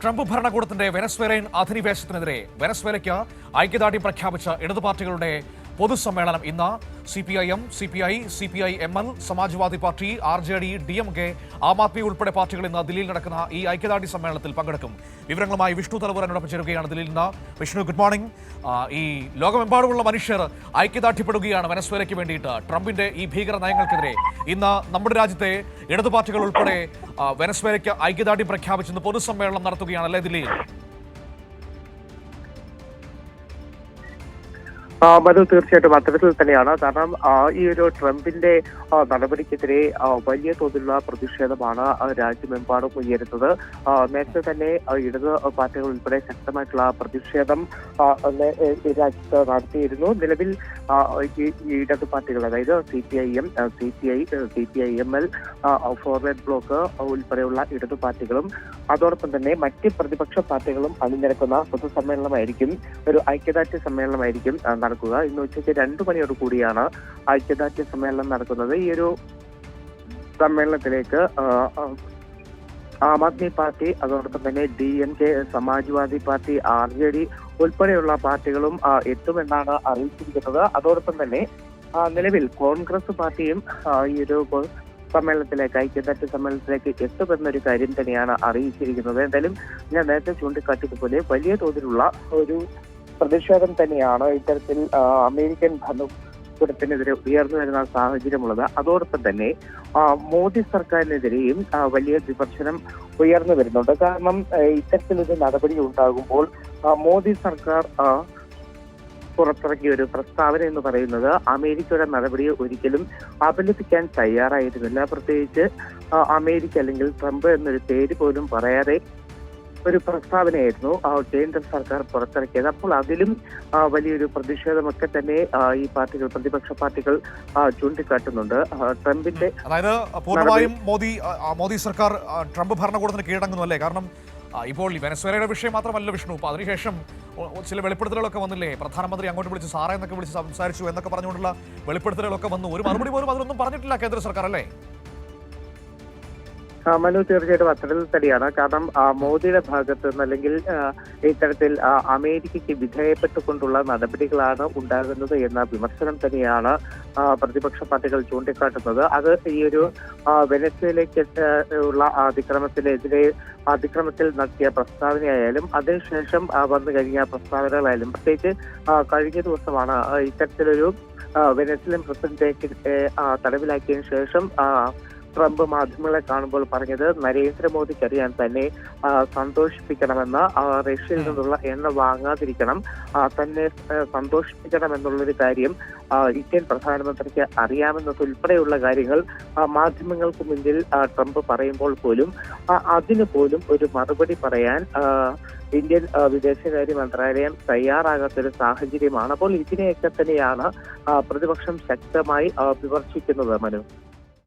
Trump ഭരണകൂടത്തിന്റെ വെനസ്വേലയൻ അധിനിവേശത്തിനെതിരെ വെനസ്വേലയ്ക്ക് ഐക്യദാർഢ്യം പ്രഖ്യാപിച്ച ഇടതു പാർട്ടികളുടെ പൊതുസമ്മേളനം ഇന്ന് C P I M C P I C P I M L Samajwadi party R J D D M K Aam Aadmi ഉൾപ്പെടെ പാർട്ടികൾ ഇന്ന് ദില്ലിയിൽ നടക്കുന്ന ഈ ഐക്യദാർഢ്യ സമ്മേളനത്തിൽ പങ്കെടുക്കും. വിവരങ്ങളുമായി വിഷ്ണു തലവർ എന്നോടൊപ്പം ചേരുകയാണ് ദില്ലിയിൽ നിന്ന്. വിഷ്ണു ഗുഡ് മോർണിംഗ് ഈ ലോകമെമ്പാടുമുള്ള മനുഷ്യർ ഐക്യദാർഢ്യപ്പെടുകയാണ് വെനസ്വേലയ്ക്ക് വേണ്ടിയിട്ട്. ട്രംപിന്റെ ഈ ഭീകര നയങ്ങൾക്കെതിരെ ഇന്ന് നമ്മുടെ രാജ്യത്തെ ഇടതു പാർട്ടികൾ ഉൾപ്പെടെ വെനസ്വേലയ്ക്ക് ഐക്യദാർഢ്യം പ്രഖ്യാപിച്ചെന്ന് പൊതുസമ്മേളനം നടത്തുകയാണ് അല്ലേ ദില്ലിയിൽ? മനു തീർച്ചയായിട്ടും അത്തരത്തിൽ തന്നെയാണ്. കാരണം ഈ ഒരു ട്രംപിന്റെ നടപടിക്കെതിരെ വലിയ തോതിലുള്ള പ്രതിഷേധമാണ് രാജ്യമെമ്പാടും ഉയരുന്നത്. നേരത്തെ തന്നെ ഇടത് പാർട്ടികൾ ഉൾപ്പെടെ ശക്തമായിട്ടുള്ള പ്രതിഷേധം രാജ്യത്ത് നടത്തിയിരുന്നു. നിലവിൽ ഇടത് പാർട്ടികൾ അതായത് C P I M C P I C P I M L Forward Bloc ഉൾപ്പെടെയുള്ള ഇടത് പാർട്ടികളും അതോടൊപ്പം തന്നെ മറ്റ് പ്രതിപക്ഷ പാർട്ടികളും അണിനിരക്കുന്ന പൊതുസമ്മേളനമായിരിക്കും ഒരു ഐക്യദാർഢ്യ സമ്മേളനമായിരിക്കും നടക്കുക. ഇന്ന് ഉച്ചയ്ക്ക് രണ്ടു മണിയോട് കൂടിയാണ് ഐക്യദാർഢ്യ സമ്മേളനം നടക്കുന്നത്. ഈ ഒരു സമ്മേളനത്തിലേക്ക് ആ, ആദ്മി പാർട്ടി അതോടൊപ്പം തന്നെ D M K Samajwadi party R J D ഉൾപ്പെടെയുള്ള പാർട്ടികളും എത്തുമെന്നാണ് അറിയിച്ചിരിക്കുന്നത്. അതോടൊപ്പം തന്നെ നിലവിൽ കോൺഗ്രസ് പാർട്ടിയും ഈ ഒരു സമ്മേളനത്തിലേക്ക് ഐക്യദാർഢ്യ സമ്മേളനത്തിലേക്ക് എത്തുമെന്നൊരു കാര്യം തന്നെയാണ് അറിയിച്ചിരിക്കുന്നത്. എന്തായാലും ഞാൻ നേരത്തെ ചൂണ്ടിക്കാട്ടിയതുപോലെ വലിയ തോതിലുള്ള ഒരു പ്രതിഷേധം തന്നെയാണ് ഇത്തരത്തിൽ അമേരിക്കൻ ഭരണകൂടത്തിനെതിരെ ഉയർന്നു വരുന്ന സാഹചര്യമുള്ളത്. അതോടൊപ്പം തന്നെ മോദി സർക്കാരിനെതിരെയും വലിയ വിമർശനം ഉയർന്നു വരുന്നുണ്ട്. കാരണം ഇത്തരത്തിലൊരു നടപടി ഉണ്ടാകുമ്പോൾ മോദി സർക്കാർ പുറത്തിറക്കിയ ഒരു പ്രസ്താവന എന്ന് പറയുന്നത് അമേരിക്കയുടെ നടപടിയെ ഒരിക്കലും അപലപിക്കാൻ തയ്യാറായിരുന്നില്ല പ്രത്യേകിച്ച് അമേരിക്ക അല്ലെങ്കിൽ ട്രംപ് എന്നൊരു പേര് പോലും പറയാതെ ഒരു പ്രസ്താവനയായിരുന്നു ആ, കേന്ദ്ര സർക്കാർ പുറത്തിറക്കിയത്. അപ്പോൾ അതിലും വലിയൊരു പ്രതിഷേധമൊക്കെ തന്നെ ഈ പാർട്ടികൾ പ്രതിപക്ഷ പാർട്ടികൾ ചൂണ്ടിക്കാട്ടുന്നുണ്ട്. ട്രംപിന്റെ അതായത് പൂർണമായും മോദി മോദി സർക്കാർ ട്രംപ് ഭരണകൂടത്തിന് കീഴടങ്ങുന്നു അല്ലേ? കാരണം ഇപ്പോൾ ഈ വെനസ്വേലയുടെ വിഷയം മാത്രമല്ല വിഷ്ണു. അപ്പോൾ അതിനുശേഷം ചില വെളിപ്പെടുത്തലുകളൊക്കെ വന്നില്ലേ? പ്രധാനമന്ത്രി അങ്ങോട്ട് വിളിച്ച് സാറേ എന്നൊക്കെ വിളിച്ച് സംസാരിച്ചു എന്നൊക്കെ പറഞ്ഞുകൊണ്ടുള്ള വെളിപ്പെടുത്തലുകളൊക്കെ വന്നു. ഒരു മറുപടി പോലും അതിലൊന്നും പറഞ്ഞിട്ടില്ല കേന്ദ്ര സർക്കാർ അല്ലേ? മനു തീർച്ചയായിട്ടും അത്തരത്തിൽ തന്നെയാണ് കാരണം മോദിയുടെ ഭാഗത്ത് നിന്ന് അല്ലെങ്കിൽ ഇത്തരത്തിൽ അമേരിക്കയ്ക്ക് വിധേയപ്പെട്ടുകൊണ്ടുള്ള നടപടികളാണ് ഉണ്ടാകുന്നത് എന്ന വിമർശനം തന്നെയാണ് പ്രതിപക്ഷ പാർട്ടികൾ ചൂണ്ടിക്കാട്ടുന്നത്. അത് ഈ ഒരു വെനസ്വേലയ്ക്ക് ഉള്ള അതിക്രമത്തിനെതിരെ അതിക്രമത്തിൽ നടത്തിയ പ്രസ്താവനയായാലും അതിനുശേഷം വന്നു കഴിഞ്ഞ പ്രസ്താവനകളായാലും പ്രത്യേകിച്ച് കഴിഞ്ഞ ദിവസമാണ് ഇത്തരത്തിലൊരു വെനസ്വേലൻ പ്രസിഡന്റിനെ തടവിലാക്കിയതിനു ശേഷം ട്രംപ് മാധ്യമങ്ങളെ കാണുമ്പോൾ പറഞ്ഞത് നരേന്ദ്രമോദിക്ക് അറിയാൻ തന്നെ സന്തോഷിപ്പിക്കണമെന്ന് റഷ്യയിൽ നിന്നുള്ള എണ്ണ വാങ്ങാതിരിക്കണം തന്നെ സന്തോഷിപ്പിക്കണമെന്നുള്ളൊരു സന്തോഷിപ്പിക്കണം എന്നുള്ളൊരു കാര്യം ഇന്ത്യൻ പ്രധാനമന്ത്രിക്ക് അറിയാമെന്നതുൾപ്പെടെയുള്ള കാര്യങ്ങൾ മാധ്യമങ്ങൾക്ക് മുന്നിൽ ട്രംപ് പറയുമ്പോൾ പോലും അതിന് പോലും ഒരു മറുപടി പറയാൻ ഇന്ത്യൻ വിദേശകാര്യ മന്ത്രാലയം തയ്യാറാകാത്തൊരു സാഹചര്യമാണ്. അപ്പോൾ ഇതിനെയൊക്കെ തന്നെയാണ് പ്രതിപക്ഷം ശക്തമായി വിമർശിക്കുന്നത് മനു.